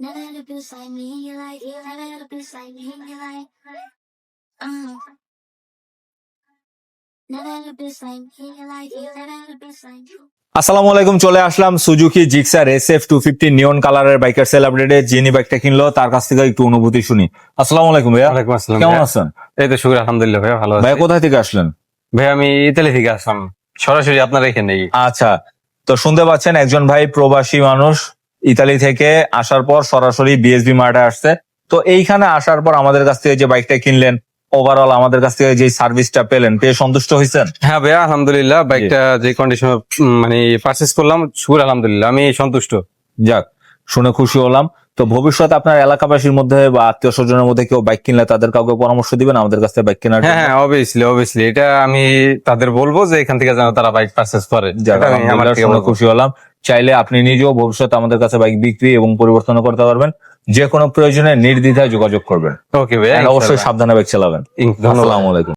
Never had a bitch like me in your life. You never had a bitch like me in your life. Uh. Never had a bitch like me in your life. You never had a bitch like me. আসসালামু আলাইকুম চলে আসলাম Suzuki Gixxer S F two fifty neon কালারের বাইকের sell আপডেটে যিনি বাইকটা কিনলো তার কাছ থেকে একটু অনুভূতি শুনি আসসালামু আলাইকুম ভাইয়া আসসালাম কেমন আছেন এই তো শুক্র আলহামদুলিল্লাহ ভাইয়া ভালো আছি ভাইয়া কোথায় থেকে আসলেন ভাই আমি ইতালি থেকে আসলাম সরাসরি আপনার এখানেই আচ্ছা তো শুনতে পাচ্ছেন একজন ভাই প্রবাসী মানুষ ইতালি থেকে আসার পর সরাসরি বিএসবি মার্টে আসছে। তো এইখানে আসার পর আমাদের কাছ থেকে যে বাইকটা কিনলেন ওভারঅল আমাদের কাছ থেকে যে সার্ভিসটা পেলেন পেয়ে সন্তুষ্ট হয়েছেন? হ্যাঁ ভাইয়া আলহামদুলিল্লাহ বাইকটা যে কন্ডিশন মানে পারচেস করলাম সুর আলহামদুলিল্লাহ আমি সন্তুষ্ট। যাক শুনে খুশি হলাম। তো ভবিষ্যতে আপনার এলাকাবাসীর মধ্যে বা আত্মীয় স্বজনের মধ্যে কেউ বাইক কিনলে তাদের কাউকে পরামর্শ দিবেন? আমাদের কাছ বাইক কেনার হ্যাঁ? হ্যাঁ অবভিয়াসলি অবভিয়াসলি এটা আমি তাদের বলব যে এখান থেকে যেন তারা বাইক পারচেস করে। আমার। খুশি হলাম। চাইলে আপনি নিজেও ভবিষ্যতে আমাদের কাছে বাইক বিক্রি এবং পরিবর্তন করতে পারবেন। যে কোনো প্রয়োজনে নির্দ্বিধায় যোগাযোগ করবেন। ওকে ভাই অবশ্যই সাবধানে বাইক চালাবেন। আসসালামু আলাইকুম।